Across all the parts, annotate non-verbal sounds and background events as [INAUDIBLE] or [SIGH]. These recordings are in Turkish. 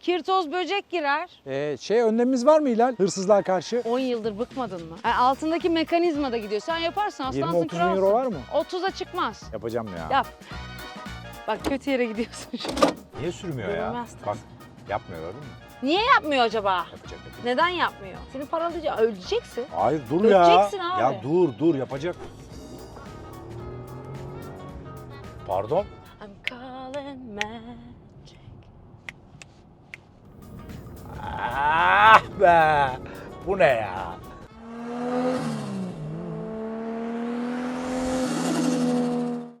Kirtoz böcek girer. Ee, şey önlemimiz var mı Hilal? Hırsızlığa karşı? 10 yıldır bıkmadın mı? Yani altındaki mekanizma da gidiyor. Sen yaparsın aslansın 20-30 bin kralsın. euro var mı? 30'a çıkmaz. Yapacağım ya. Yap. Bak kötü yere gidiyorsun şu an. Niye sürmüyor ya? Görünmez tabii. Bak yapmıyor gördün mü? Niye yapmıyor acaba? Yapacak yapacak. Neden yapmıyor? Seni paralayacak. Öleceksin. Hayır dur ya. Öleceksin abi. Ya dur dur yapacak. Pardon? Ah be! Bu ne ya?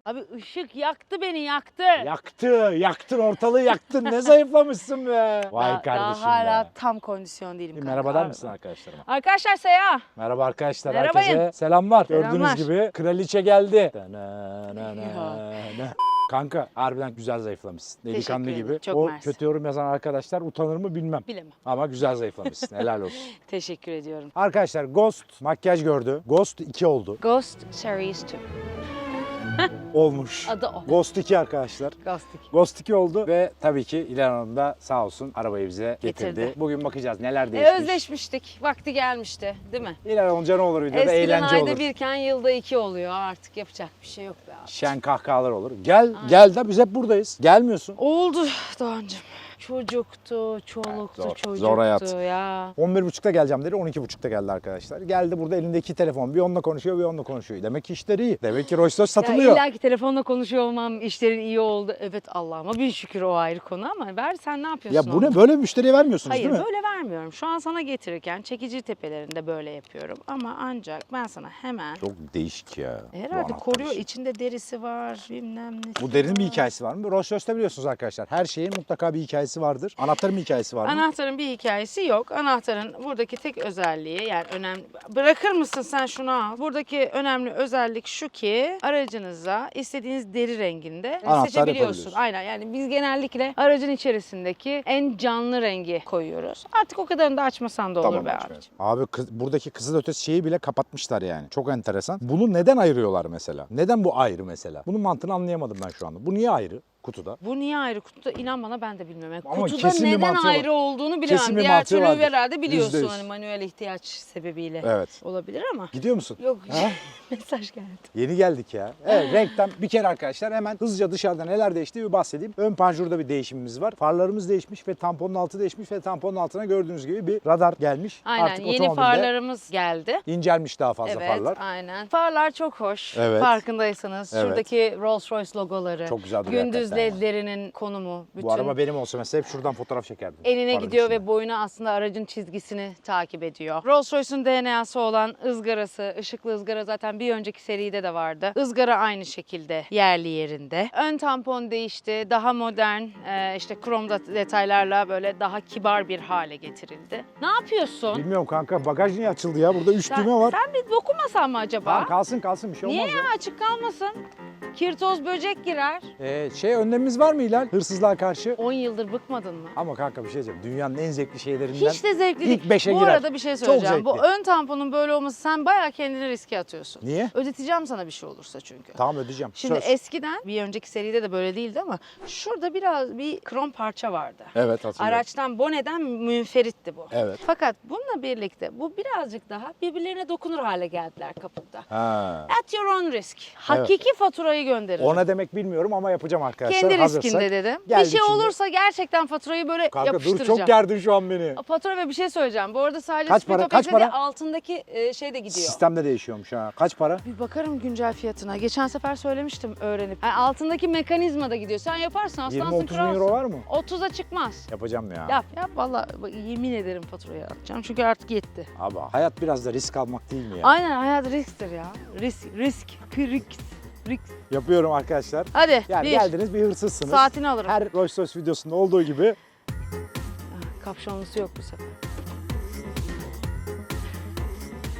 Abi ışık yaktı beni yaktı. Yaktı, yaktın ortalığı yaktın. Ne zayıflamışsın be. Vay Daha- kardeşim Daha hala be. tam kondisyon değilim. Bir kanka. merhaba der Harbi. misin arkadaşlarıma? Arkadaşlar Seya. Merhaba arkadaşlar Merhabayın. herkese. Selamlar. Selamlar. Gördüğünüz gibi kraliçe geldi. Kanka harbiden güzel zayıflamışsın. Delikanlı Teşekkür gibi. ederim. Çok o mersi. kötü yorum yazan arkadaşlar utanır mı bilmem. Bilemem. Ama güzel zayıflamışsın. Helal olsun. [LAUGHS] Teşekkür ediyorum. Arkadaşlar Ghost makyaj gördü. Ghost 2 oldu. Ghost Series 2. Olmuş. Adı o. Ghost 2 arkadaşlar. Ghost 2. Ghost 2 oldu ve tabii ki İlhan Hanım da sağ olsun arabayı bize getirdi. Getirdi. Bugün bakacağız neler E, değişmiş. özleşmiştik. Vakti gelmişti değil mi? İlhan olunca ne olur videoda Eskiden eğlence ayda olur. birken yılda iki oluyor. Artık yapacak bir şey yok be abi. Şen kahkahalar olur. Gel gel de biz hep buradayız. Gelmiyorsun. Oldu Doğancığım. Çocuktu, çoluktu, Zor, çocuktu zor hayat. ya. 11.30'da geleceğim dedi. 12.30'da geldi arkadaşlar. Geldi burada elinde iki telefon. Bir onunla konuşuyor bir onunla konuşuyor. Demek ki işleri iyi. Demek ki Rolls satılıyor. Ya illa ki telefonla konuşuyor olmam işlerin iyi oldu. Evet Allah'ıma bin şükür o ayrı konu ama ver sen ne yapıyorsun? Ya bu ne böyle bir müşteriye vermiyorsunuz Hayır değil mi? böyle vermiyorum. Şu an sana getirirken çekici tepelerinde böyle yapıyorum. Ama ancak ben sana hemen Çok değişik ya. herhalde koruyor. işi. içinde derisi var bilmem ne. Bu derinin bir hikayesi var mı? Rolls biliyorsunuz arkadaşlar. Her şeyin mutlaka bir hikayesi vardır. Anahtarın bir hikayesi var mı? Anahtarın bir hikayesi yok. Anahtarın buradaki tek özelliği yani önemli. Bırakır mısın sen şunu al? Buradaki önemli özellik şu ki aracınıza istediğiniz deri renginde Anahtar seçebiliyorsun. Aynen yani biz genellikle aracın içerisindeki en canlı rengi koyuyoruz. Artık o kadarını da açmasan da olur be açmayalım. abiciğim. Abi kız, buradaki kızıl ötesi şeyi bile kapatmışlar yani. Çok enteresan. Bunu neden ayırıyorlar mesela? Neden bu ayrı mesela? Bunun mantığını anlayamadım ben şu anda. Bu niye ayrı kutuda? Bu niye ayrı kutuda? İnan bana ben de bilmiyorum. Yani Ama kutuda kesin bir neden mantığı var. ayrı olduğunu bilemem. Kesin bir Diğer mantığı türlü vardır. herhalde biliyorsun yüz. hani manuel ihtiyaç sebebiyle Evet. olabilir ama. Gidiyor musun? Yok Ha? [LAUGHS] mesaj geldi. Yeni geldik ya. Evet [LAUGHS] renkten bir kere arkadaşlar hemen hızlıca dışarıda neler değişti bir bahsedeyim. Ön panjurda bir değişimimiz var. Farlarımız değişmiş ve tamponun altı değişmiş ve tamponun altına gördüğünüz gibi bir radar gelmiş. Aynen Artık yeni otomobilde farlarımız geldi. incelmiş daha fazla evet, farlar. aynen. Farlar çok hoş. Evet. Farkındaysanız. Evet. Şuradaki Rolls Royce logoları. Çok güzel duruyor. Ledlerinin konumu. Bütün Bu araba benim olsa mesela hep şuradan fotoğraf çekerdim. enine farın gidiyor içinde. ve boyuna aslında aracın çizgisini takip ediyor. Rolls Royce'un DNA'sı olan ızgarası, ışıklı ızgara zaten bir önceki seride de vardı. Izgara aynı şekilde yerli yerinde. Ön tampon değişti. Daha modern, e, işte krom da- detaylarla böyle daha kibar bir hale getirildi. Ne yapıyorsun? Bilmiyorum kanka bagaj niye açıldı ya? Burada üç Sen, düğme var. sen bir dokunmasan mı acaba? Tamam kalsın kalsın bir şey Niye olmaz ya açık kalmasın? Kirtoz böcek girer. Ee, şey önlemimiz var mı Hilal? Hırsızlığa karşı. 10 yıldır bıkmadın mı? Ama kanka bir şey diyeceğim. Dünyanın en zevkli şeylerinden Hiç de zevkli ilk değil. beşe Bu girer. arada bir şey söyleyeceğim. Bu zevkli. ön tamponun böyle olması sen bayağı kendini riske atıyorsun. Niye? Ödeteceğim sana bir şey olursa çünkü. Tamam ödeyeceğim. Şimdi Söz. eskiden bir önceki seride de böyle değildi ama şurada biraz bir krom parça vardı. Evet hatırlıyorum. Araçtan boneden münferitti bu. Evet. Fakat bununla birlikte bu birazcık daha birbirlerine dokunur hale geldiler kapıda. Ha. At your own risk. Hakiki faturayı gönderirim. O ne demek bilmiyorum ama yapacağım arkadaşlar. Kendi Hazırsak. riskinde dedim. Bir şey şimdi. olursa gerçekten faturayı böyle Kanka dur yapıştıracağım. çok gerdin şu an beni. Fatura ve bir şey söyleyeceğim. Bu arada sadece Kaç para, kaç para? altındaki e, şey de gidiyor. Sistemde değişiyormuş ha. Kaç para? Bir bakarım güncel fiyatına. Geçen sefer söylemiştim öğrenip. Yani altındaki mekanizma da gidiyor. Sen yaparsın aslansın 20-30 bin kralsın. euro var mı? 30'a çıkmaz. Yapacağım ya. Yap yap valla yemin ederim faturayı atacağım çünkü artık yetti. Abi hayat biraz da risk almak değil mi ya? Aynen hayat risktir ya. Risk, risk, risk, risk. Yapıyorum arkadaşlar. Hadi Yani bir. geldiniz bir hırsızsınız. Saatini alırım. Her Rolls Royce videosunda olduğu gibi Ah, Kapşonlusu yok bu sefer.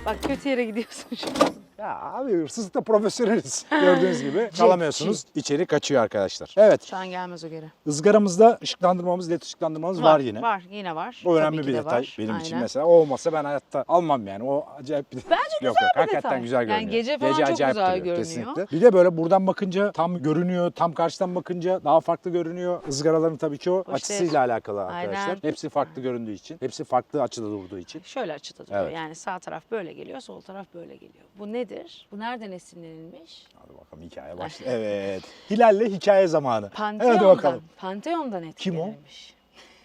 Bak kötü yere gidiyorsun an. Ya abi hırsızlıkta profesyoneliz. [LAUGHS] Gördüğünüz gibi çalamıyorsunuz. İçeri kaçıyor arkadaşlar. Evet. Şu an gelmez o geri. ızgaramızda ışıklandırmamız, led ışıklandırmamız var, yine. Var yine var. O önemli Tabii bir de detay var. benim için Aynen. mesela. O olmasa ben hayatta almam yani. O acayip bir Bence güzel yok. bir Hakikaten detay. güzel Yani görünüyor. gece falan çok acayip güzel görünüyor. Kesinlikle. Bir de böyle buradan bakınca tam görünüyor. Tam karşıdan bakınca daha farklı görünüyor. Izgaraların tabii ki o Hoş açısıyla alakalı Aynen. arkadaşlar. Hepsi farklı göründüğü için. Hepsi farklı açıda durduğu için. Şöyle açıda duruyor. Evet. Yani sağ taraf böyle geliyor, sol taraf böyle geliyor. Bu nedir? Bu nereden esinlenilmiş? Hadi bakalım hikaye [LAUGHS] başlıyor. Evet. Hilal'le hikaye zamanı. Pantheon'dan. Hadi bakalım. Pantheon'dan Kim o?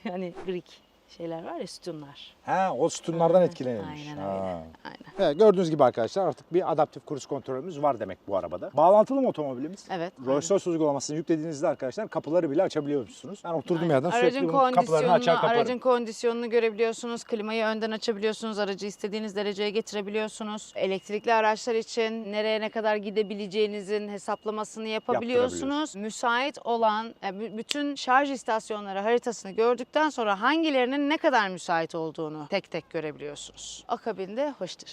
yani [LAUGHS] Greek şeyler var ya sütunlar. Ha o sütunlardan etkilenilmiş. Aynen Ha. öyle. Aynen. Evet, gördüğünüz gibi arkadaşlar artık bir adaptif kruz kontrolümüz var demek bu arabada. Bağlantılı mı otomobilimiz? Evet. Rolls Royce uygulamasını yüklediğinizde arkadaşlar kapıları bile açabiliyormuşsunuz. Ben oturduğum yerden sürekli Aracın bunun kapılarını kondisyonunu, açar kaparım. aracın kondisyonunu görebiliyorsunuz. Klimayı önden açabiliyorsunuz. Aracı istediğiniz dereceye getirebiliyorsunuz. Elektrikli araçlar için nereye ne kadar gidebileceğinizin hesaplamasını yapabiliyorsunuz. Müsait olan bü- bütün şarj istasyonları haritasını gördükten sonra hangilerinin ne kadar müsait olduğunu tek tek görebiliyorsunuz. Akabinde hoştur.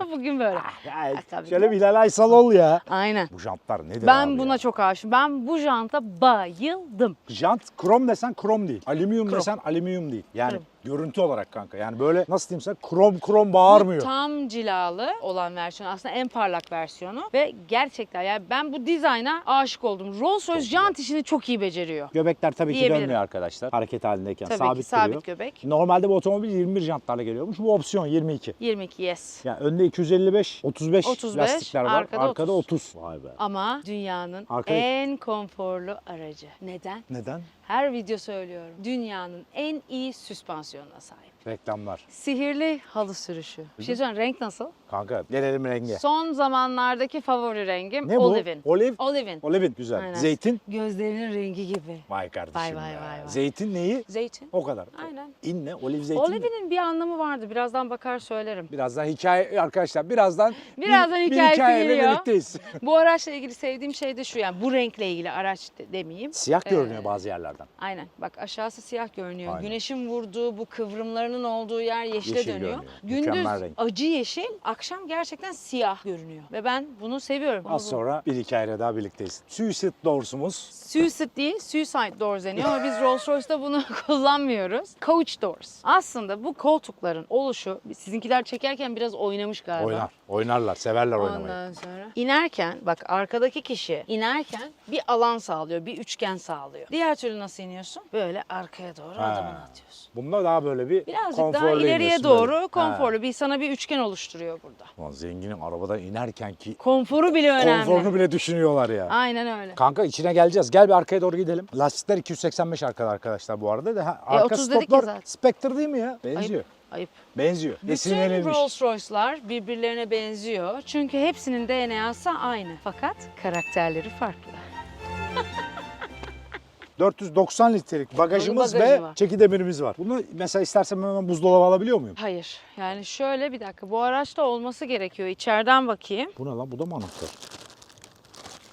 [LAUGHS] Bugün böyle. Ya, tabii şöyle ki. bir Hilal Aysal ol ya. Aynen. Bu jantlar nedir Ben abi buna ya? çok aşığım. Ben bu janta bayıldım. Jant krom desen krom değil. Alüminyum Krom. desen alüminyum değil. Yani Krom. Görüntü olarak kanka. Yani böyle nasıl diyeyim sana krom krom bağırmıyor. Bu tam cilalı olan versiyon aslında en parlak versiyonu ve gerçekten yani ben bu dizayna aşık oldum. Rolls Royce jant işini çok iyi beceriyor. Göbekler tabii ki dönmüyor arkadaşlar. Hareket halindeyken Tabii sabit ki sabit duruyor. göbek. Normalde bu otomobil 21 jantlarla geliyormuş. Bu opsiyon 22. 22 yes. Yani önde 255, 35, 35, lastikler var. arkada Arkada, 30. 30. Vay be. Ama dünyanın Arkaya- en konforlu aracı. Neden? Neden? Her video söylüyorum. Dünyanın en iyi süspansiyonuna sahip. Reklamlar. Sihirli halı sürüşü. Bir şey söyleyeyim renk nasıl? Kanka gelelim renge. Son zamanlardaki favori rengim Ne bu? Olivin. Olive. Olivin. Olivin güzel. Aynen. Zeytin. Gözlerinin rengi gibi. Vay kardeşim Vay, vay, ya. vay, vay. Zeytin neyi? Zeytin. O kadar. Aynen. İn ne? Olive zeytin? Olivin'in bir anlamı vardı. Birazdan bakar söylerim. Birazdan hikaye arkadaşlar birazdan [LAUGHS] Birazdan bir, bir hikayesi hikayeyle geliyor. birlikteyiz. [LAUGHS] Bu araçla ilgili sevdiğim şey de şu yani bu renkle ilgili araç de- demeyeyim. Siyah Ee, görünüyor bazı yerlerden. Aynen bak aşağısı siyah görünüyor. Aynen. Güneşin vurduğu bu kıvrımlarının olduğu yer yeşile Yeşil dönüyor. görünüyor. Gündüz Mükemmel renk. acı yeşil, akşam gerçekten siyah görünüyor. Ve ben bunu seviyorum. Az sonra bir hikayeyle daha birlikteyiz. Suicide Doors'umuz. Suicide değil, Suicide Doors deniyor ama biz Rolls Royce'da bunu [LAUGHS] kullanmıyoruz. Coach Doors. Aslında bu koltukların oluşu, sizinkiler çekerken biraz oynamış galiba. Oynar. Oynarlar. Severler oynamayı. Ondan sonra inerken bak arkadaki kişi inerken bir alan sağlıyor, bir üçgen sağlıyor. Diğer türlü nasıl iniyorsun? Böyle arkaya doğru Ha. adımını atıyorsun. Bunda daha böyle bir Birazcık daha konforlu ileriye iniyorsun doğru böyle. konforlu. Bir sana bir üçgen oluşturuyor burada. Ulan zenginin arabadan inerken ki Konforu bile önemli. konforunu bile düşünüyorlar ya. Aynen öyle. Kanka içine geleceğiz. Gel bir arkaya doğru gidelim. Lastikler 285 arkada arkadaşlar bu arada. Da, ha, arka 30 E, dedik ya stoplar zaten. Spectre değil mi ya? Benziyor. Ayıp. Benziyor. Bütün Esinlenilmiş. Rolls Royce'lar birbirlerine benziyor. Çünkü hepsinin DNA'sı aynı. Fakat karakterleri farklı. 490 litrelik bagajımız bagajı ve var. çeki demirimiz var. Bunu mesela istersen hemen buzdolabı alabiliyor muyum? Hayır. Yani şöyle bir dakika. Bu araçta olması gerekiyor. İçeriden bakayım. Bu ne lan? Bu da mı anahtar?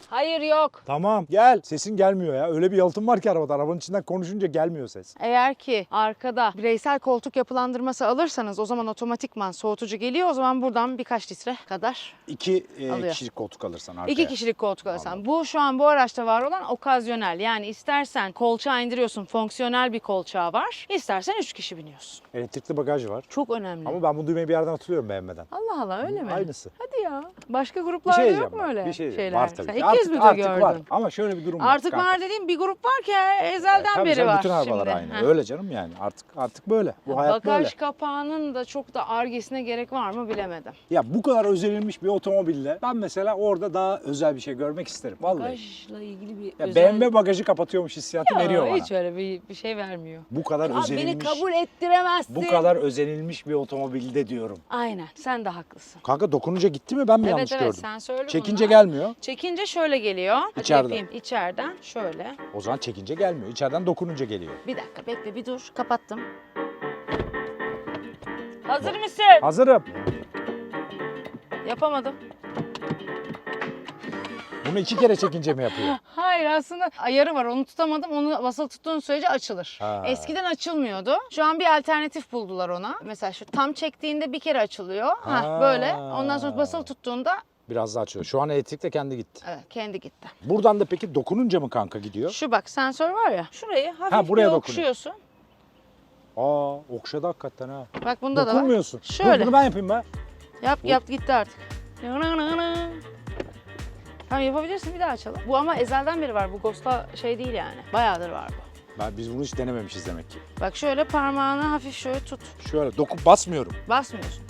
Hayır yok. Tamam gel. Sesin gelmiyor ya. Öyle bir yalıtım var ki arabada. Arabanın içinden konuşunca gelmiyor ses. Eğer ki arkada bireysel koltuk yapılandırması alırsanız o zaman otomatikman soğutucu geliyor. O zaman buradan birkaç litre kadar. İki e, Alıyor. kişilik koltuk alırsan arkaya. İki kişilik koltuk alırsan. Bu şu an bu araçta var olan okazyonel. Yani istersen kolçağı indiriyorsun fonksiyonel bir kolçağı var. İstersen üç kişi biniyorsun. Elektrikli bagaj var. Çok önemli. Ama ben bu düğmeyi bir yerden hatırlıyorum beğenmeden. Allah Allah öyle mi? Aynısı. Hadi ya. Başka Bir gruplarda şey yok diyeceğim. mu bak, öyle Bir şey diyeceğim. şeyler? Var tabii. Sen ki. Mi artık gördün? var. Ama şöyle bir durum var. Artık kanka. var dediğim bir grup var ki ezelden Tabii beri canım, var bütün arabalar şimdi. aynı. Heh. Öyle canım yani. Artık artık böyle. Bu hayat Bagaj böyle. kapağının da çok da argesine gerek var mı bilemedim. Ya bu kadar özenilmiş bir otomobille ben mesela orada daha özel bir şey görmek isterim. Vallahi. Bagajla ilgili bir Ya özel... BMW bagajı kapatıyormuş hissiyatı Ya, veriyor bana. Hiç öyle bir, bir şey vermiyor. Bu kadar beni özenilmiş. kabul ettiremezsin. Bu kadar özenilmiş bir otomobilde diyorum. Aynen sen de haklısın. Kanka dokununca gitti mi ben mi evet yanlış evet gördüm? sen söyle Çekince bunu. gelmiyor. Çekince şöyle geliyor. Hadi İçeriden. yapayım. İçeriden şöyle. O zaman çekince gelmiyor. İçeriden dokununca geliyor. Bir dakika bekle bir dur. Kapattım. Hazır mısın? Hazırım. Yapamadım. Bunu iki kere çekince mi yapıyor? [LAUGHS] Hayır aslında ayarı var onu tutamadım onu basılı tuttuğun sürece açılır. Ha. Eskiden açılmıyordu. Şu an bir alternatif buldular ona. Mesela şu tam çektiğinde bir kere açılıyor. Ha. Ha. böyle. Ondan sonra basılı tuttuğunda Biraz daha açıyor. Şu an elektrikle kendi gitti. evet kendi gitti. Buradan da peki dokununca mı kanka gidiyor? Şu bak sensör var ya. Şurayı hafif Ha, buraya bir dokunuyor. okşuyorsun. Aa okşadı hakikaten ha. Bak bunda da var. Dokunmuyorsun. Dur, Şöyle. bunu ben yapayım be. Yap yap gitti artık. Tamam yapabilirsin bir daha açalım. Bu ama ezelden beri var. Bu Ghost'ta şey değil yani. Bayağıdır var bu. Ben, biz bunu hiç denememişiz demek ki. Bak şöyle parmağını hafif şöyle tut. Şöyle dokup basmıyorum. Basmıyorsun.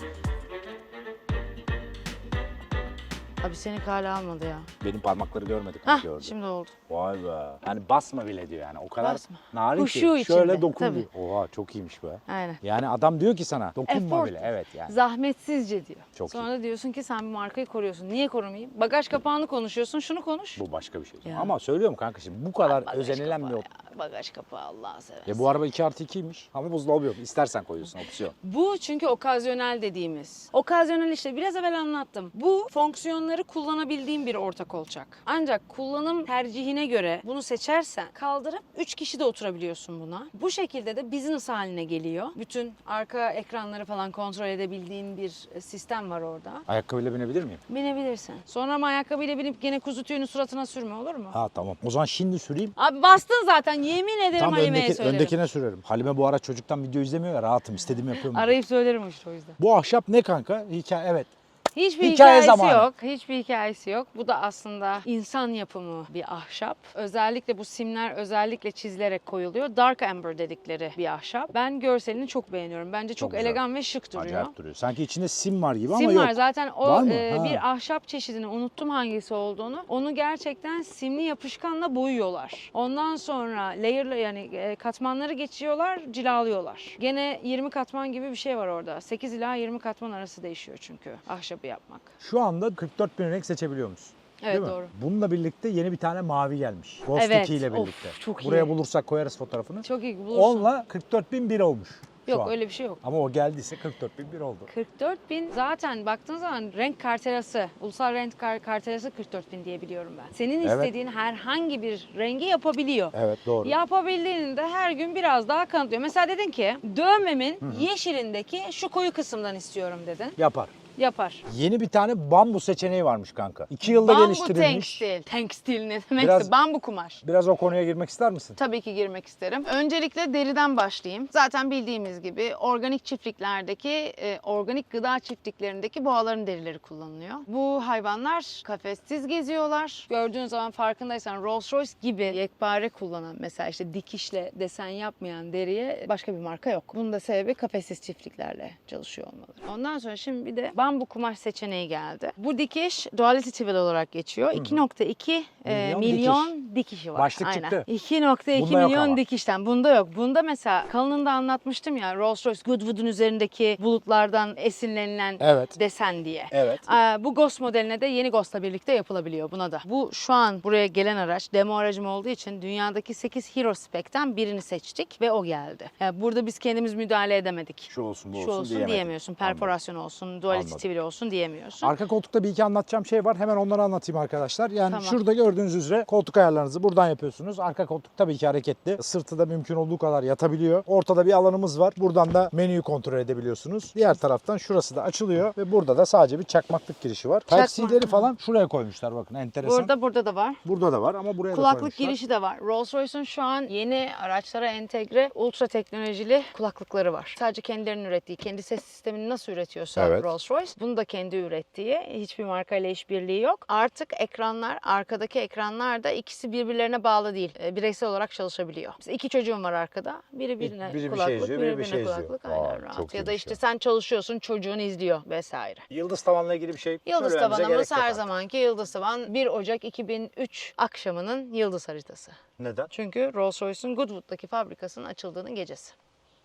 Abi seni kale almadı ya. Benim parmakları görmedik. Hah gördüm. şimdi oldu. Vay be. Yani basma bile diyor yani. O kadar Basma. narin Huşu ki. Şöyle içinde, dokun tabii. diyor. Oha çok iyiymiş be. Aynen. Yani adam diyor ki sana dokunma Effort. bile. Evet yani. Zahmetsizce diyor. Çok Sonra da diyorsun ki sen bir markayı koruyorsun. Niye korumayayım? Bagaj kapağını konuşuyorsun. Şunu konuş. Bu başka bir şey. Ya. Ama söylüyorum kanka şimdi bu kadar Bagaj özenilen bir kapağı ot- ya, Bagaj kapağı Allah'a seversen. Ya bu araba 2 artı 2'ymiş. Ama buzdolabı yok. İstersen koyuyorsun opsiyon. Bu çünkü okazyonel dediğimiz. Okazyonel işte biraz evvel anlattım. Bu fonksiyonları kullanabildiğim bir orta kolçak. Ancak kullanım tercihine göre bunu seçersen kaldırıp 3 kişi de oturabiliyorsun buna. Bu şekilde de business haline geliyor. Bütün arka ekranları falan kontrol edebildiğin bir e, sistem var orada. Ayakkabıyla binebilir miyim? Binebilirsin. Sonra ama ayakkabıyla binip gene kuzu tüyünü suratına sürme olur mu? Ha tamam. O zaman şimdi süreyim. Abi bastın zaten yemin ederim Tam Halime'ye öndeki, söylerim. öndekine sürerim. Halime bu ara çocuktan video izlemiyor ya rahatım. istediğimi yapıyorum. Arayıp söylerim işte o yüzden. Bu ahşap ne kanka? Hikaye evet. Hiçbir Hikaye hikayesi zamanı. yok. Hiçbir hikayesi yok. Bu da aslında insan yapımı bir ahşap. Özellikle bu simler özellikle çizilerek koyuluyor. Dark amber dedikleri bir ahşap. Ben görselini çok beğeniyorum. Bence çok, güzel. elegan ve şık duruyor. Acayip duruyor. Sanki içinde sim var gibi ama Sim yok. var zaten o Var e, bir ahşap çeşidini unuttum hangisi olduğunu. Onu gerçekten simli yapışkanla boyuyorlar. Ondan sonra layer'la yani e, katmanları geçiyorlar, cilalıyorlar. Gene 20 katman gibi bir şey var orada. 8 ila 20 katman arası değişiyor çünkü ahşabı yapmak. Şu anda 44 bin renk seçebiliyor musun? Evet Değil mi? doğru. Bununla birlikte yeni bir tane mavi gelmiş. Ghost Evet. 2 ile Of, birlikte. çok iyi. Buraya bulursak koyarız fotoğrafını. Çok iyi bulursun. Onunla 44 bin bir olmuş. Yok an. öyle bir şey yok. Ama o geldiyse 44 bin bir oldu. 44 bin zaten baktığın zaman renk kartelası, ulusal renk kar kartelası 44 bin diye biliyorum ben. Senin Evet. istediğin herhangi bir rengi yapabiliyor. Evet doğru. Yapabildiğini de her gün biraz daha kanıtlıyor. Mesela dedin ki dövmemin yeşilindeki şu koyu kısımdan istiyorum dedin. Yapar. Yapar. Yeni bir tane bambu seçeneği varmış kanka. 2 yılda Bambu geliştirilmiş. tekstil. Tekstil ne demekse Biraz- bambu kumaş. Biraz o konuya girmek ister misin? Tabii ki girmek isterim. Öncelikle deriden başlayayım. Zaten bildiğimiz gibi organik çiftliklerdeki, e, organik gıda çiftliklerindeki boğaların derileri kullanılıyor. Bu hayvanlar kafessiz geziyorlar. Gördüğün zaman farkındaysan Rolls Royce gibi yekpare kullanan mesela işte dikişle desen yapmayan deriye başka bir marka yok. Bunun da sebebi kafessiz çiftliklerle çalışıyor olmaları. Ondan sonra şimdi bir de bambu kumaş seçeneği geldi. Bu dikiş Duality Twill olarak geçiyor. 2.2 e, Milyon milyon, dikişi var. Başlık Aynen. çıktı. 2.2 Bunda yok milyon ama. dikişten. Bunda yok. Bunda mesela kalınında anlatmıştım ya Rolls Royce Goodwood'un üzerindeki bulutlardan esinlenilen Evet. desen diye. Evet. Ee, bu Ghost modeline de yeni Ghost'la birlikte yapılabiliyor buna da. Bu şu an buraya gelen araç demo aracım olduğu için dünyadaki 8 Hero Spec'ten birini seçtik ve o geldi. Yani burada biz kendimiz müdahale edemedik. Şu olsun bu Şu olsun, olsun diyemedim. diyemiyorsun. Perforasyon olsun, duality Anladım. Twill olsun diyemiyorsun. Arka koltukta bir iki anlatacağım şey var. Hemen onları anlatayım arkadaşlar. Yani Tamam. şurada gördüğünüz üzere koltuk ayarlarınızı buradan yapıyorsunuz. Arka koltuk tabii ki hareketli. Sırtı da mümkün olduğu kadar yatabiliyor. Ortada bir alanımız var. Buradan da menüyü kontrol edebiliyorsunuz. Diğer taraftan şurası da açılıyor ve burada da sadece bir çakmaklık girişi var. Type-C'leri falan şuraya koymuşlar bakın enteresan. Burada burada da var. Burada da var ama buraya da Kulaklık koymuşlar. girişi de var. Rolls-Royce'un şu an yeni araçlara entegre ultra teknolojili kulaklıkları var. Sadece kendilerinin ürettiği, kendi ses sistemini nasıl üretiyorsa Evet. Rolls-Royce bunu da kendi ürettiği. Hiçbir markayla işbirliği yok. Artık ekranlar, arkadaki ekranlar da ikisi birbirlerine bağlı değil. E, Bireysel olarak çalışabiliyor. Mesela iki çocuğum var arkada. Biri birine biri bir şey kulaklık, izliyor, biri biri bir birine şey izliyor. kulaklık. Vay, Aynen rahat. çok Ya da işte ya. sen çalışıyorsun, çocuğun izliyor vesaire. Yıldız tavanla ilgili bir şey Yıldız tavanımız her zamanki Yıldız tavan 1 Ocak 2003 akşamının yıldız haritası. Neden? Çünkü Rolls-Royce'un Goodwood'daki fabrikasının açıldığının gecesi.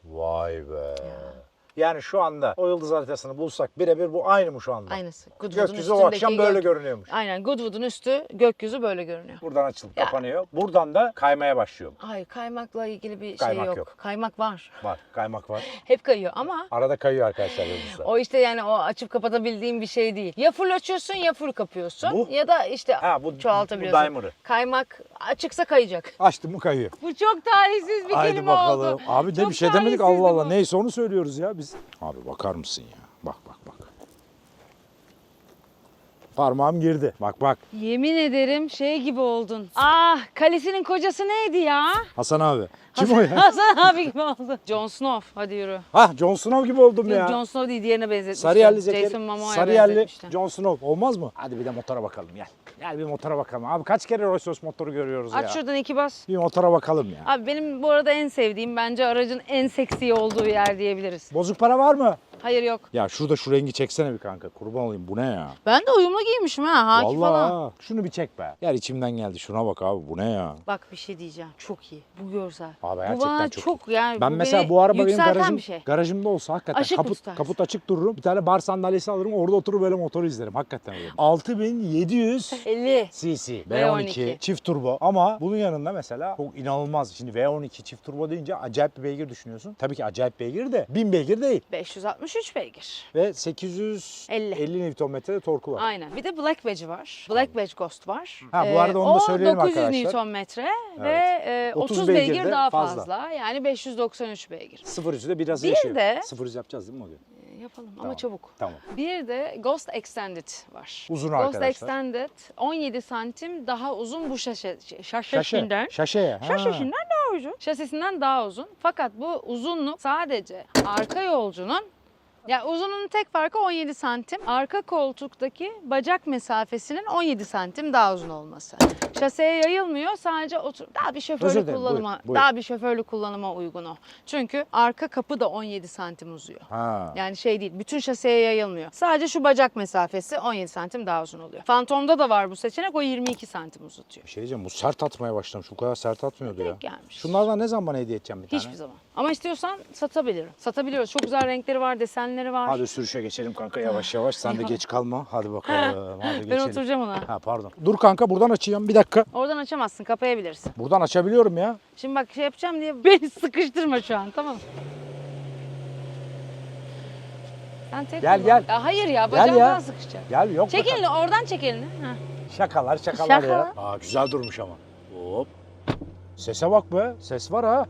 Vay be. Yani şu anda o yıldız haritasını bulsak birebir bu aynı mı şu anda? Aynısı. Goodwood'un Gökyüzü o üstündeki akşam böyle gök- görünüyormuş. Aynen Goodwood'un üstü gökyüzü böyle görünüyor. Buradan açılıp Ya. kapanıyor. Buradan da kaymaya başlıyor. Hayır kaymakla ilgili bir Kaymak şey yok. yok. Kaymak var. Var. Kaymak var. [LAUGHS] Hep kayıyor ama Arada kayıyor arkadaşlar yıldızlar. o işte yani o açıp kapatabildiğim bir şey değil. Ya full açıyorsun ya full kapıyorsun. Bu? Ya da işte Ha bu, bu çoğaltabiliyorsun. dimer'ı. Kaymak açıksa kayacak. Açtım mı kayıyor. Bu çok talihsiz bir Haydi kelime bakalım. oldu. Abi de Çok bir şey demedik talihsizdi Allah Allah. bu. Neyse onu söylüyoruz ya biz. Abi bakar mısın ya? Bak bak bak. Parmağım girdi. Bak bak. Yemin ederim şey gibi oldun. Ah kalesinin kocası neydi ya? Hasan abi. Kim o ya? [LAUGHS] Hasan abi gibi oldu. Jon Snow hadi yürü. Hah Jon Snow gibi oldum Yok ya. Jon Snow değil diğerine benzetmiştim. Sarıyerli Zekeri. Jason Momoa'ya Sarıyerli benzetmiştim. Jon Snow. Olmaz mı? Hadi bir de motora bakalım gel. Gel bir motora bakalım. Abi kaç kere Rolls Royce motoru görüyoruz Aç ya. şuradan iki bas. Bir motora bakalım ya. Abi benim bu arada en sevdiğim bence aracın en seksi olduğu yer diyebiliriz. Bozuk para var mı? Hayır yok. Ya şurada şu rengi çeksene bir kanka. Kurban olayım bu ne ya? Ben de uyumlu giymişim ha. Haki Vallahi falan. Şunu bir çek be. Gel içimden geldi. Şuna bak abi bu ne ya? Bak bir şey diyeceğim. Çok iyi. Bu görsel. Abi bu gerçekten bana çok çok, yani Ben bu mesela beni bu araba benim yükselten garajım, bir şey. garajımda olsa hakikaten Aşık kaput, usta. kaput açık dururum. Bir tane bar sandalyesi alırım orada oturur böyle motoru izlerim. Hakikaten öyle. 6700 50. [LAUGHS] cc V12. V12 çift turbo ama bunun yanında mesela çok inanılmaz. Şimdi V12 çift turbo deyince acayip bir beygir düşünüyorsun. Tabii ki acayip beygir de 1000 beygir değil. 563 beygir. Ve 850 50. Nm torku var. Aynen. Bir de Black Badge var. Black Badge Ghost var. Ee, Ha, bu arada onu da o söyleyelim 900 arkadaşlar. Nm ve Evet. e, 30 30, beygir beygir, de daha fazla. fazla. Yani 593 beygir. 0 biraz Bir yaşıyor. de- 0 yapacağız değil mi o gün? E, Yapalım Tamam. ama çabuk. Tamam. Bir de Ghost Extended var. Uzun Ghost arkadaşlar. Extended 17 santim daha uzun bu şaşe, Şaşe. şaşeşinden. Şaşeye. ha. Şaşeşinden daha uzun. Şasisinden daha uzun. Fakat bu uzunluk sadece arka yolcunun ya uzunluğun tek farkı 17 santim. Arka koltuktaki bacak mesafesinin 17 santim daha uzun olması. Şaseye yayılmıyor. Sadece otur daha bir Özür dilerim, kullanıma buyur, buyur. daha bir şoförlük kullanıma uygun o. Çünkü arka kapı da 17 santim uzuyor. Ha. Yani şey değil, bütün şaseye yayılmıyor. Sadece şu bacak mesafesi 17 santim daha uzun oluyor. Phantom'da da var bu seçenek, o 22 santim uzatıyor. Bir şey diyeceğim bu sert atmaya başlamış. Bu kadar sert atmıyordu ya. Gelmiş. Şunlardan ne zaman bana hediye edeceğim bir tane? Hiçbir zaman. Ama istiyorsan satabilirim. Satabiliyoruz. Çok güzel renkleri var, desenleri var. Hadi sürüşe geçelim kanka yavaş yavaş. Sen de geç kalma. Hadi [LAUGHS] bakalım. Hadi ben geçelim. oturacağım ona. Ha pardon. Dur kanka buradan açayım bir dakika. Oradan açamazsın, kapayabilirsin. Buradan açabiliyorum ya. Şimdi bak şey yapacağım diye [LAUGHS] beni sıkıştırma şu an, tamam mı? Sen tek Gel, kullan. gel. Ya hayır ya, bacağımdan ya. sıkışacak. Gel yok. Çek elini, oradan çek elini. Heh. Şakalar şakalar Şaka. ya. Aa güzel durmuş ama. Hop. Sese bak be. Ses var ha.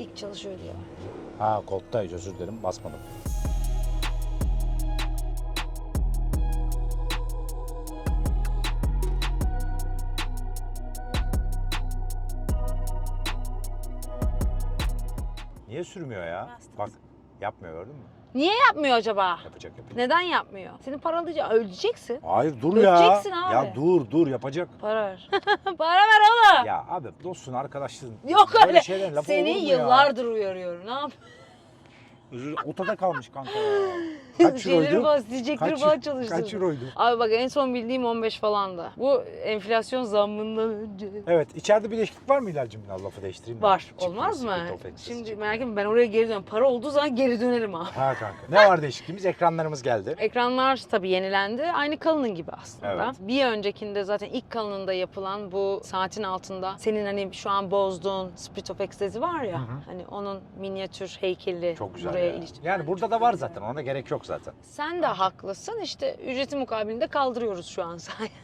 İlk çalışıyor diyor. Ha koltuktayız özür dilerim basmadım. Niye sürmüyor ya? Bak yapmıyor gördün mü? Niye yapmıyor acaba? Yapacak yapacak. Neden yapmıyor? Seni paralayacak, öleceksin. Hayır dur ya. Dökeceksin abi. Ya dur dur yapacak. Para ver. [LAUGHS] Para ver oğlum. Ya abi dostsun arkadaşlığın. Yok Böyle öyle. şeylerin lafı Seni mu ya? yıllardır uyarıyorum. Ne yap? Özür otoda kalmış kanka ya. [LAUGHS] Kaç [LAUGHS] Şeyleri euroydu? bas, diyecekleri Kaç, falan euroydu? Abi bak en son bildiğim 15 falandı. Bu enflasyon zammından önce. Evet içeride bir değişiklik var mı İlacım? Ya lafı değiştireyim mi? Var. Çıkmıyor, Olmaz mı? Şimdi çıkmıyor. merak etme ben oraya geri dönüyorum. Para olduğu zaman geri dönerim ha. Ha kanka. Ne var değişikliğimiz? Ekranlarımız geldi. Ekranlar tabii yenilendi. Aynı kalının gibi aslında. Evet. Bir öncekinde zaten ilk kalınında yapılan bu saatin altında senin hani şu an bozduğun Spirit of Ecstasy var ya. Hani onun minyatür heykeli Çok güzel buraya ya. Yani burada da var zaten. Ona gerek yok zaten. Sen de haklısın. İşte ücreti mukabilinde kaldırıyoruz şu an [LAUGHS] sayende.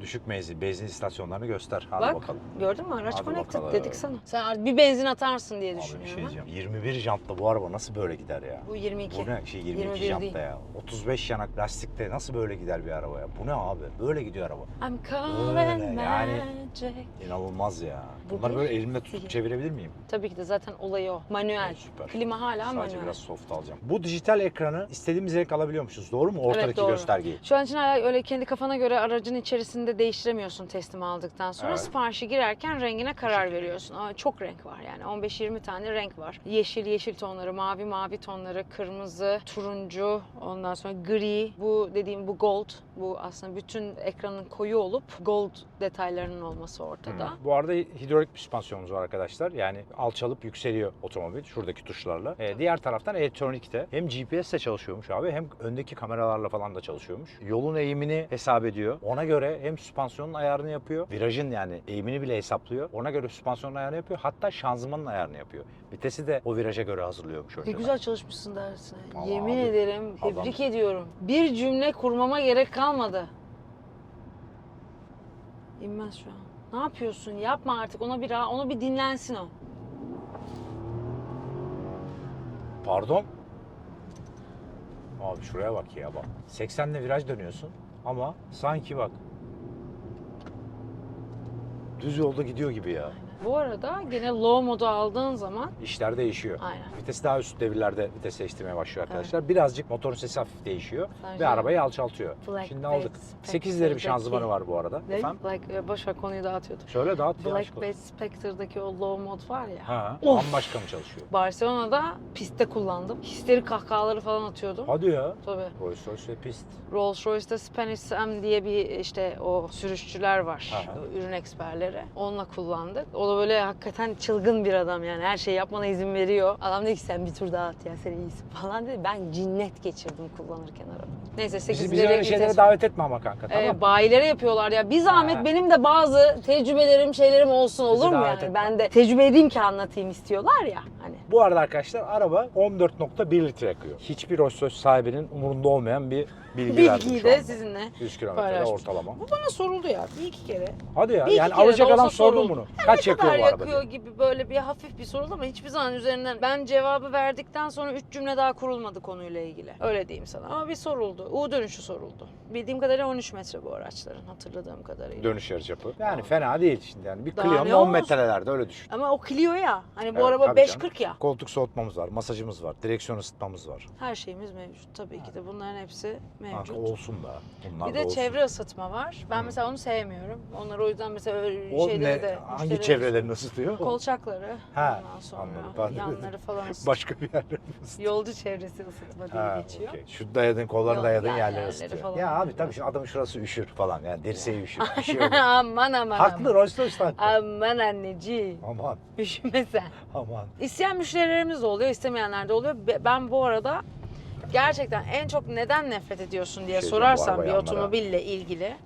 Düşük menzil, benzin istasyonlarını göster. Hadi Bak bakalım. gördün mü araç Hadi connected bakalım. dedik sana. Sen bir benzin atarsın diye Abi bir düşünüyorum. şey ha. diyeceğim. 21 jantla bu araba nasıl böyle gider ya? Bu 22. Bu ne? Şey 22 21 jantta değil. ya. 35 yanak lastikte nasıl böyle gider bir araba ya? Bu ne abi? Böyle gidiyor araba. I'm calling Öyle yani. Magic. İnanılmaz ya. Bu Bunları böyle elimle tutup çevirebilir miyim? Tabii ki de zaten olayı o. Manuel. Süper. Klima hala Sadece manuel. biraz soft alacağım. Bu dijital ekranı istediğimiz zevk alabiliyormuşuz. Doğru mu? Ortadaki doğru. göstergeyi. Şu an için hala öyle kendi kafana göre aracın içerisinde değiştiremiyorsun teslim aldıktan sonra. Evet. Siparişi girerken rengine karar veriyorsun. Aa, çok renk var yani 15-20 tane renk var. Yeşil yeşil tonları, mavi mavi tonları, kırmızı, turuncu, ondan sonra gri. Bu dediğim bu gold. Bu aslında bütün ekranın koyu olup gold detaylarının olması ortada. Bu arada hidrolik süspansiyonumuz var arkadaşlar. Yani alçalıp yükseliyor otomobil şuradaki tuşlarla. Ee, diğer taraftan elektronikte hem GPS ile çalışıyormuş abi hem öndeki kameralarla falan da çalışıyormuş. Yolun eğimini hesap ediyor. Ona göre hem süspansiyonun ayarını yapıyor. Virajın yani eğimini bile hesaplıyor. Ona göre süspansiyonun ayarını yapıyor. Hatta şanzımanın ayarını yapıyor. Vitesi de o viraja göre hazırlıyormuş Ne önceden. güzel çalışmışsın dersine. Vallahi Yemin abi, ederim adam- tebrik ediyorum. Bir cümle kurmama gerek kalmadı. İnmez şu an. Ne yapıyorsun? Yapma artık. Ona bir onu bir dinlensin o. Pardon? Abi şuraya bak ya bak. 80'le viraj dönüyorsun ama sanki bak düz yolda gidiyor gibi ya. Bu arada gene low modu aldığın zaman İşler değişiyor. aynen. Vites daha üst devirlerde vites değiştirmeye başlıyor arkadaşlar. Birazcık motorun sesi hafif değişiyor Sen ve arabayı alçaltıyor. Black Şimdi aldık. Bed 8'leri bir şanzımanı var bu arada. Ne? Efendim? Black, e, boş ver konuyu dağıtıyordum. Şöyle dağıt Black. Bed Spectre'daki o low mod var ya. Ha, Of. bambaşka mı çalışıyor? Barcelona'da pistte kullandım. Histeri kahkahaları falan atıyordum. Hadi ya. Tabii. Rolls Royce ve pist. Rolls Royce'da Spanish Sam diye bir işte o sürüşçüler var. Aha. ürün eksperleri. Onunla kullandık. O da böyle hakikaten çılgın bir adam yani. Her şeyi yapmana izin veriyor. Adam dedi ki sen bir tur daha at ya sen iyisin falan dedi. Ben cinnet geçirdim kullanırken arabayı. Neyse Bizi, 8 bizi öyle şeylere davet etme ama kanka tamam Ee, bayilere yapıyorlar ya. Bir zahmet Ha. benim de bazı tecrübelerim, şeylerim olsun Bizi olur mu davet yani? etme. Ben de tecrübe edeyim ki anlatayım istiyorlar ya. Hani Bu arada arkadaşlar araba 14.1 litre yakıyor. Hiçbir Rolls Royce sahibinin umurunda olmayan bir bilgi verdim bilgiyi şu de anda. sizinle 100 kilometrede ortalama. Bu bana soruldu ya bir iki kere. Hadi ya Bir iki yani kere de alacak olsa adam soruldu. bunu. Kaç yakıyor kadar bu araba? yakıyor gibi böyle bir hafif bir soruldu ama hiçbir zaman üzerinden ben cevabı verdikten sonra üç cümle daha kurulmadı konuyla ilgili. Öyle diyeyim sana ama bir soruldu. U dönüşü soruldu. Bildiğim kadarıyla 13 metre bu araçların hatırladığım kadarıyla. Dönüş yarıçapı. Yani fena değil şimdi yani. Bir Daha Clio'nun ne olsun? 10 metrelerde öyle düşün. Ama o Clio ya. Hani bu Evet, araba tabii 540 ya. Koltuk soğutmamız var, masajımız var, direksiyon ısıtmamız var. Her şeyimiz mevcut tabii ki de. Bunların hepsi Kanka mevcut. olsun be. Bunlar Bir da de olsun. çevre ısıtma var. Ben Hı. mesela onu sevmiyorum. Onları o yüzden mesela öyle O şeylere ne? de Hangi müşterilere- çevrelerini ısıtıyor? Kolçakları. Ha, ondan sonra anladım. Ben de- yanları falan [LAUGHS] ısıtıyor. Başka bir yerlerini ısıtıyor. Yolcu çevresi ısıtma diye Ha, geçiyor. okey. Şu dayadın kolları Yol- dayadın yerleri yerleri ısıtıyor. falan Ya abi tabii şimdi adamın şurası üşür falan yani dirseği üşür. Bir şey olur. [LAUGHS] aman aman Haklı. Rolls Royce haklı. Aman anneciğim. Aman Üşüme sen. aman. İsteyen müşterilerimiz de oluyor, istemeyenler de oluyor. Be- Ben bu arada gerçekten en çok neden nefret ediyorsun diye Şey bu bir otomobille ilgili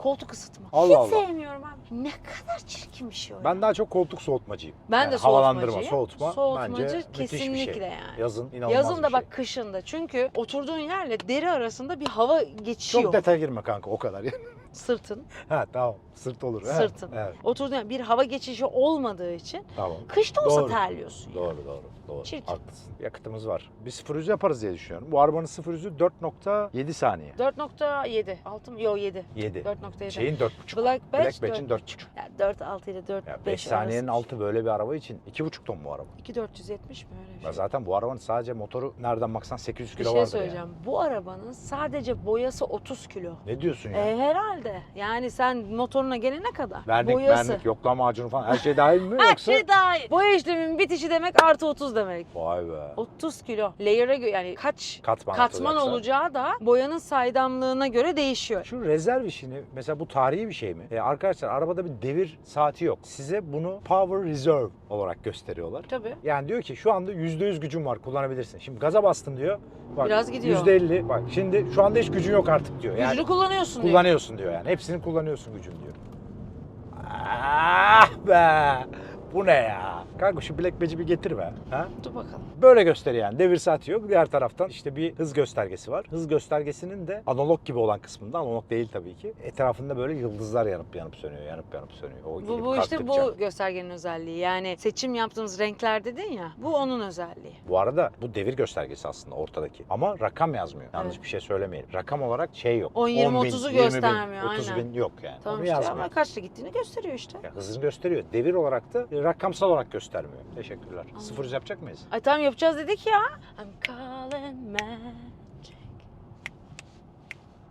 koltuk ısıtma. Allah Hiç Allah. sevmiyorum abi. Ne kadar çirkin bir şey o. ya. Ben daha çok koltuk soğutmacıyım. Ben Yani de Havalandırma, soğutmacıyım. soğutma Soğutmacı bence müthiş bir kesinlikle şey. yani. Yazın inanılmaz Yazın bir da şey. bak kışın da. Çünkü oturduğun yerle deri arasında bir hava geçiyor. Çok detaya girme kanka o kadar. [LAUGHS] Sırtın, ha tamam sırt olur. Evet, sırtın. Evet Oturduğun yer bir hava geçişi olmadığı için tamam. kışta olsa Doğru. terliyorsun. Doğru doğru. Doğru. Çirkin. Haklısın. Yakıtımız var. Bir sıfır yüz yaparız diye düşünüyorum. Bu arabanın sıfır yüzü 4.7 saniye. 4.7. 6 mı? Yok 7. 7. 4.7. Şeyin 4.5. Black Badge Black Badge'in 4.5. Yani 4 6 ile 4 Ya 5 5 saniyenin altı böyle bir araba için 2.5 ton bu araba. 2470 mi öyle bir Ya şey? zaten bu arabanın sadece motoru nereden baksan 800 Bir kilo şey vardır söyleyeceğim. Bu arabanın sadece boyası 30 kilo. Ne diyorsun ya? E herhalde. Yani sen motoruna gelene kadar vernik, boyası. vernik, yoklama macunu falan her şey dahil mi Her yoksa? şey dahil. Boya işleminin bitişi demek artı 30 demek. Vay be. 30 kilo. Layer'a göre yani kaç Katman, katman olacağı da boyanın saydamlığına göre değişiyor. Şu rezerv işini mesela bu tarihi bir şey mi? E, arkadaşlar arabada bir devir saati yok. Size bunu power reserve olarak gösteriyorlar. Tabii. Yani diyor ki şu anda %100 gücün var kullanabilirsin. Şimdi gaza bastın diyor. Bak, Biraz gidiyor. %50 bak şimdi şu anda hiç gücün yok artık diyor. Yani Gücünü kullanıyorsun diyor. kullanıyorsun diyor yani. Hepsini kullanıyorsun gücün diyor. Ah be! Bu ne ya? Kanka şu Black Badge'i bir getir be. Ha? Dur bakalım. Böyle gösteriyor yani. Devir saati yok. Diğer taraftan işte bir hız göstergesi var. Hız göstergesinin de analog gibi olan kısmında, analog değil tabii ki. Etrafında böyle yıldızlar yanıp yanıp sönüyor, yanıp yanıp sönüyor. O Bu, bu işte bu göstergenin özelliği. Yani seçim yaptığımız renkler dedin ya. Bu onun özelliği. Bu arada bu devir göstergesi aslında ortadaki. Ama rakam yazmıyor. Yanlış Evet. bir şey söylemeyin. Rakam olarak şey yok. 10, 20, 10 bin, 30'u 20 bin, göstermiyor, 30 aynen. bin yok yani. Tamam Onu işte yazmıyor. ama kaçta gittiğini gösteriyor işte. Ya hızını gösteriyor. Devir olarak da rakamsal olarak göstermiyor. Teşekkürler. Sıfır yüz yapacak mıyız? Ay tamam yapacağız dedik ya. I'm calling magic.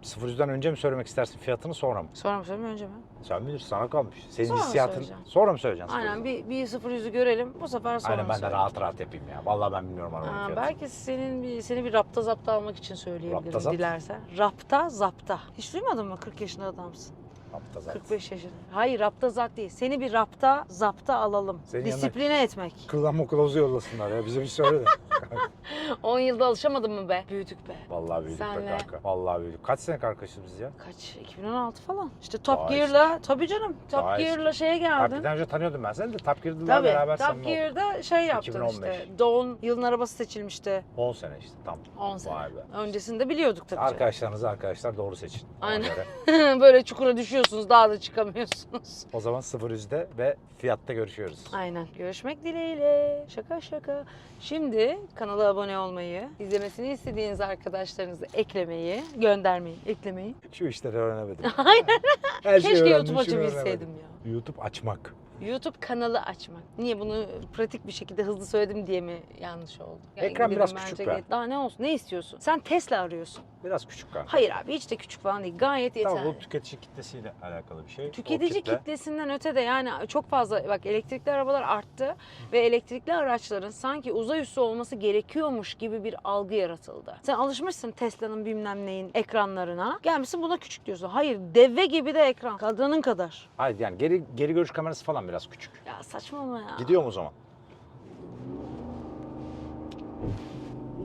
Sıfır yüzden önce mi söylemek istersin fiyatını sonra mı? Sonra mı söyleyeyim önce mi? Sen bilirsin sana kalmış. Senin Sonra mı hissiyatın söyleyeceğim? sonra mı söyleyeceksin? sıfır Aynen bir, bir sıfır yüzü görelim. Bu sefer sonra Aynen ben de söyleyeyim? rahat rahat yapayım ya. Vallahi ben bilmiyorum arabanın fiyatını. belki senin bir seni bir rapta zapta almak için söyleyebilirim Rapta zapt? dilersen. Rapta zapta. Hiç duymadın mı 40 yaşında adamsın? Hafta zaten. 45 yaşında. Hayır rapta zapt değil. Seni bir rapta zapta alalım. Senin yanına- Disipline etmek. Kıllanma kılavuzu yollasınlar ya. Bize bir söyle de. [LAUGHS] 10 yılda alışamadın mı be? Büyüdük be. Vallahi büyüdük be Senle. kanka. Vallahi büyüdük. Kaç sene arkadaşız biz ya? Kaç? 2016 falan. İşte Top Daha Gear'la tabii canım. Top Daha Gear'la şeye geldin. Harbiden önce tanıyordum ben seni de Top Gear'la Tabii. beraber Top. Gear'da şey yaptın 2015. işte. Dawn yılın arabası seçilmişti. 10 sene işte tam. 10 sene. Vay be. Öncesinde biliyorduk tabii. Arkadaşlarınızı arkadaşlar doğru seçin. Aynen. [LAUGHS] Böyle çukura düşüyorsunuz daha da çıkamıyorsunuz. O zaman sıfır yüzde ve fiyatta görüşüyoruz. Aynen. Görüşmek dileğiyle. Şaka şaka. Şimdi kanala abone olmayı, izlemesini istediğiniz arkadaşlarınızı eklemeyi, göndermeyi, eklemeyi. Şu işleri öğrenemedim. [LAUGHS] Aynen. Her şeyi Keşke öğrendim, YouTube şunu açabilseydim öğrenemedim. ya. YouTube açmak. YouTube kanalı açmak. Niye bunu pratik bir şekilde hızlı söyledim diye mi yanlış oldu? Ekran dedim biraz bence küçük be. Daha ne olsun? Ne istiyorsun? Sen Tesla arıyorsun. Biraz küçük kanka. Hayır abi hiç de küçük falan değil. Gayet yeterli. Tamam bu tüketici kitlesiyle alakalı bir şey. Tüketici kitle- kitlesinden öte de yani çok fazla bak elektrikli arabalar arttı ve elektrikli araçların sanki uzay üssü olması gerekiyormuş gibi bir algı yaratıldı. Sen alışmışsın Tesla'nın bilmem neyin ekranlarına. Gelmişsin buna küçük diyorsun. Hayır deve gibi de ekran. Kadının kadar. Hayır yani geri geri görüş kamerası falan biraz küçük. Ya saçmalama ya. Gidiyor mu o zaman?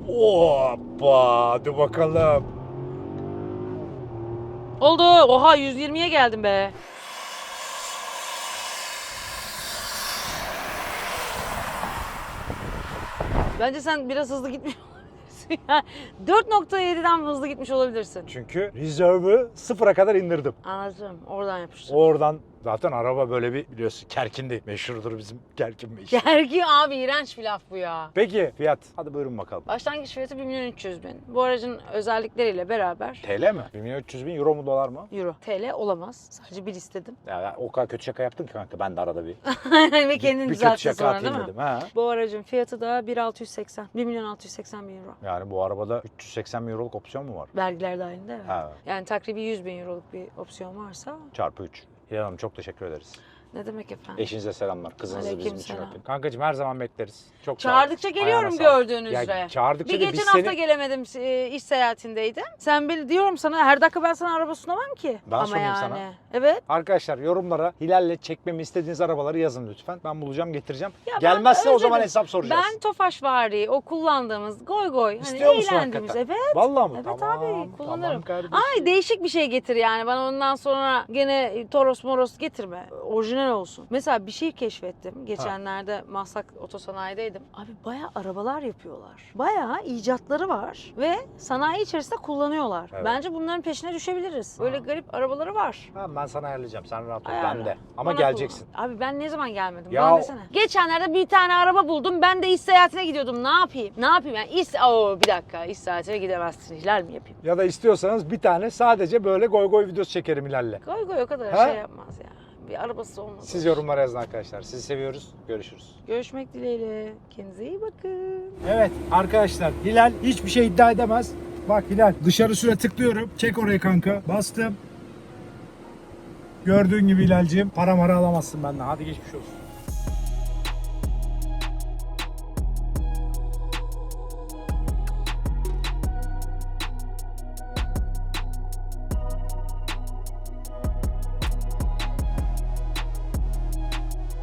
Hoppa hadi bakalım. Oldu. Oha 120'ye geldim be. Bence sen biraz hızlı gitmiş [LAUGHS] olabilirsin. Yani 4.7'den hızlı gitmiş olabilirsin. Çünkü rezervü sıfıra kadar indirdim. Anladım. Oradan yapıştır. Oradan zaten araba böyle bir biliyorsun kerkindi. Meşhurdur bizim kerkin meşhur. [LAUGHS] Gergi abi iğrenç bir laf bu ya. Peki fiyat. Hadi buyurun bakalım. Başlangıç fiyatı 1 milyon 300 bin. Bu aracın özellikleriyle beraber TL mi? 1 milyon 300 bin euro mu dolar mı? Euro. TL olamaz. Sadece bir istedim. Ya, ya o kadar kötü şaka yaptın ki kanka ben de arada bir, [LAUGHS] Ve kendini bir kötü düzelttin şaka sonra atayım değil mi? dedim. Ha. Bu aracın fiyatı da 1.680. 1 milyon 680 bin euro. Yani bu arabada 380 bin euroluk opsiyon mu var? Vergiler dahilinde evet. Ha. Yani takribi 100 bin euroluk bir opsiyon varsa Çarpı 3. Hilal Hanım çok teşekkür ederiz. Ne demek efendim? Eşinize selamlar. Kızınızı bizim için Aleykümselam. öpün. Kankacığım her zaman bekleriz. Çok sağ ol. Çağırdıkça geliyorum Ayağına sağlık. gördüğünüz Ya üzere. çağırdıkça Bir da geçen biz hafta seni... gelemedim e, iş seyahatindeydim. Sen bil diyorum sana her dakika ben sana araba sunamam ki. Ben Ama sunayım yani. sana. Evet. Arkadaşlar yorumlara Hilal'le çekmemi istediğiniz arabaları yazın lütfen. Ben bulacağım getireceğim. Ya ben Gelmezse o zaman hesap soracağız. Ben Tofaş vari o kullandığımız goy goy hani İstiyor musun eğlendiğimiz hakikaten? evet. Vallahi mı? Evet tamam, abi, kullanırım. Tamam kardeşim. Ay değişik bir şey getir yani bana ondan sonra gene Toros moros getirme. Orijinal olsun. Mesela bir şey keşfettim. Geçenlerde Maslak Otosanayi'deydim. Abi bayağı arabalar yapıyorlar. Bayağı icatları var ve sanayi içerisinde kullanıyorlar. Evet. Bence bunların peşine düşebiliriz. Böyle garip arabaları var. Tamam, ben sana ayarlayacağım. Sen rahat ol. Ayarla. Ben de. Ama Bana geleceksin. kullan. Abi ben ne zaman gelmedim? Ya- Bana desene. Geçenlerde bir tane araba buldum. Ben de iş seyahatine gidiyordum. Ne yapayım? Ne yapayım yani? İş... Oo, bir dakika. İş seyahatine gidemezsin. İhlal mi yapayım? Ya da istiyorsanız bir tane sadece böyle goy goy videosu çekerim Hilal'le. Goy goy o kadar Ha? şey yapmaz ya. Bir arabası olmaz. Siz yorumlara yazın arkadaşlar. Sizi seviyoruz. Görüşürüz. Görüşmek dileğiyle. Kendinize iyi bakın. Evet arkadaşlar Hilal hiçbir şey iddia edemez. Bak Hilal dışarı süre tıklıyorum. Çek orayı kanka. Bastım. Gördüğün gibi Hilal'ciğim para mara alamazsın benden. Hadi geçmiş olsun.